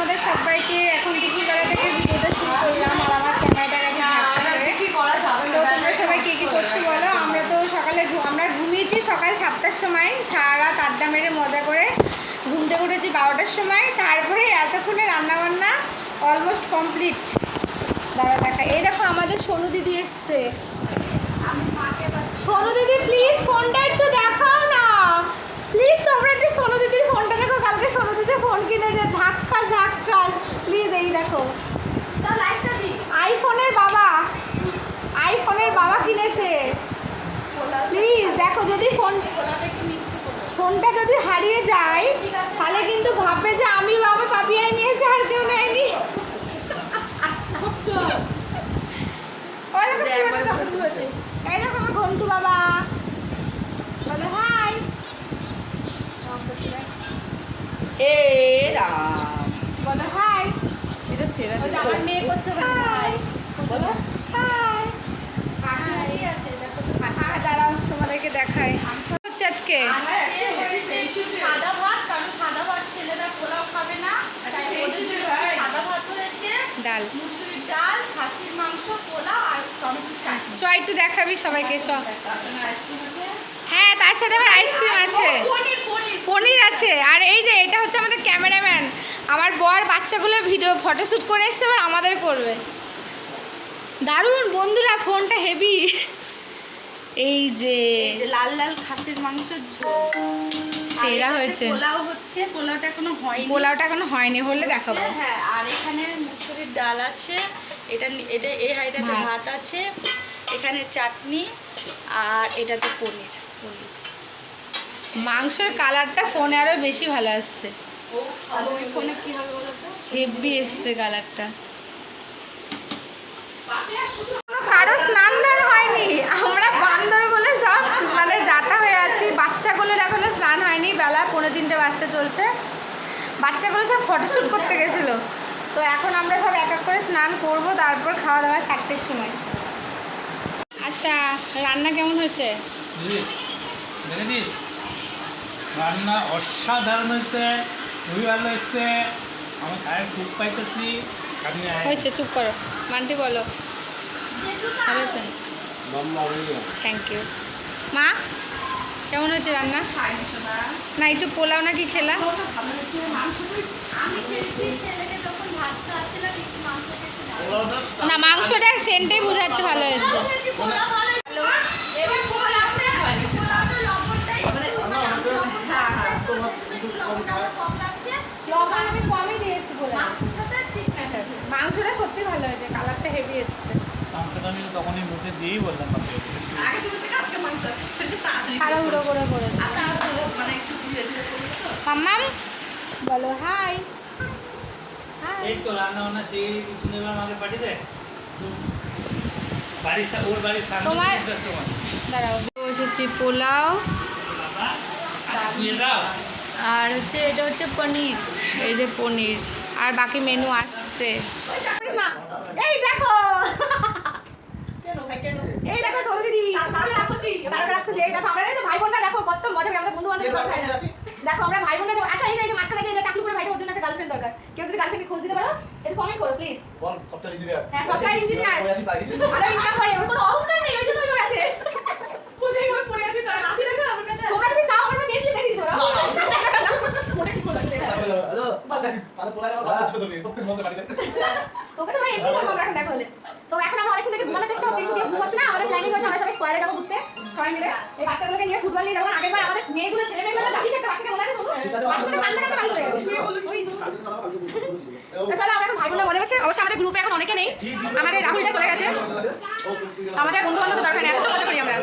তোমাদের সবাইকে এখন দুপুরবেলা থেকে ভিডিওটা শুরু করলাম আর আমার ক্যামেরাটা গেছে তো তোমরা সবাই কে কী করছ বলো? আমরা তো সকালে আমরা ঘুমিয়েছি সকাল সাতটার সময় সারা রাত আড্ডা মেরে মজা করে ঘুম থেকে উঠেছি বারোটার সময়। তারপরে এতক্ষণে রান্নাবান্না অলমোস্ট কমপ্লিট দাঁড়া দেখা এই দেখো আমাদের সোনু দিদি এসছে। সোনু দিদি প্লিজ ফোনটা একটু দেখাও না প্লিজ তোমরা একটু সোনু দিদির ফোনটা দেখো কালকে সোনু দিদি ফোন কিনেছে ঝাক্কা ঝাক্কা প্লিজ এই দেখো। আইফোনের বাবা আইফোনের বাবা কিনেছে। প্লিজ দেখো যদি ফোন ফোনটা যদি হারিয়ে যায় তাহলে কিন্তু ভাববে যে আমি বাবা পাপিয়াই নিয়েছে আর কেউ নেয়নি। এই দেখো আমার ঘন্টু বাবা। বলো হাই এ রাম বলো হাই এটা সেরা আমার মেয়ে করছে হাই বলো হাই হাই দাঁড়াও তোমাদেরকে দেখাই হচ্ছে আজকে সাদা ভাত কারণ সাদা ভাত ছেলেরা পোলাও খাবে না তাই সাদা ভাত হয়েছে ডাল মুসুরির ডাল খাসির মাংস পোলাও আর টমেটো চাটনি চ একটু দেখাবি সবাইকে চ হ্যাঁ তার সাথে আবার আইসক্রিম আছে। পনির আছে। আর এই যে এটা হচ্ছে আমাদের ক্যামেরাম্যান আমার বর বাচ্চাগুলো ভিডিও ফটোশ্যুট করে এসছে এবার আমাদের করবে। দারুণ বন্ধুরা ফোনটা হেভি এই যে। লাল লাল খাসির মাংসের ঝোল। সেরা হয়েছে। পোলাও হচ্ছে পোলাওটা এখনও হয়নি। পোলাওটা এখনও হয়নি হলে দেখাবো। হ্যাঁ আর এখানে মুসুরির ডাল আছে। এটা এটা এই হাইটাতে ভাত। ভাত আছে। এখানে চাটনি আর এটাতে পনির। পনির। মাংসের কালারটা ফোনে আরও বেশি ভালো আসছে। আর ওই ফোনে কি হবে হেভি এসছে কালারটা। কারও স্নান দান হয়নি। আমরা বান্দরগুলো সব মানে যাতা হয়ে আছি। বাচ্চাগুলোর এখনও স্নান হয়নি। বেলা পনেরো তিনটে বাজতে চলছে। বাচ্চাগুলো সব ফটোশ্যুট করতে গেছিল। তো এখন আমরা সব এক এক করে স্নান করব তারপর খাওয়া দাওয়া চারটের সময়। আচ্ছা রান্না কেমন হয়েছে? রান্না অসাধারণ হচ্ছে খুবই ভালো হচ্ছে আমি খায় খুব পাইতেছি হয়েছে চুপ করো। মান্টি বলো। ভালো হয়েছে থ্যাংক ইউ মা কেমন হয়েছে রান্না? না একটু পোলাও নাকি খেলা? না মাংসটা সেন্টেই বোঝাচ্ছে ভালো হয়েছে। হেভি এসছে। মাংসটা আমি তখনই মুখে দিয়েই বললাম বাপরে। আগে তুমি থেকে আজকে মাংস সেটা তাড়াতাড়ি। তাড়াহুড়ো করে করেছে। আচ্ছা মানে একটু ধীরে ধীরে করব তো। মাম্মাম বলো হাই। হাই। এই তো রান্না বান্না সেই কিছু আমাকে পাঠিয়ে দে। বাড়ির ওর বাড়ির সামনে তোমার- দাঁড়াও বসেছি পোলাও। আর হচ্ছে এটা হচ্ছে পনির। এই যে পনির। আর বাকি মেনু আসছে এই দেখো। এই দেখো ছোট দিদি। এই দেখো আমরা ভাই বোনরা দেখো কত মজা করে আমাদের বন্ধু বান্ধব দেখো আমরা ভাই বোনরা আচ্ছা এই যে এই যে মাঝখানে যে- টাকলু করে ভাইটা ওর জন্য একটা গার্লফ্রেন্ড দরকার। কেউ যদি গার্লফ্রেন্ড খোঁজ দিতে পারো এটা কমেন্ট করো প্লিজ বল সফটওয়্যার ইঞ্জিনিয়ার হ্যাঁ সফটওয়্যার ইঞ্জিনিয়ার পড়ে আছি তাই। ভালো ইনকাম করে ওর কোনো অহংকার নেই ওই জন্য ওইভাবে আছে তোমরা যদি চাও আমরা বেশি দেখে দিতে পারো হ্যালো ভালো তো এখন দেখা হলে তো চেষ্টা হচ্ছে কিন্তু কেউ না আমাদের প্ল্যানিং হচ্ছে আমরা সবাই স্কোয়ারে যাব ঘুরতে সবাই মিলে এই বাচ্চাগুলোকে নিয়ে ফুটবল নিয়ে যাব না আমাদের মেয়েগুলো ছেলে মেয়েগুলো জানিস একটা চলে গেছে অবশ্যই আমাদের গ্রুপে এখন অনেকে নেই। আমাদের রাহুলটা চলে গেছে। আমাদের বন্ধু বান্ধব দরকার নেই। এত মজা করি আমরা।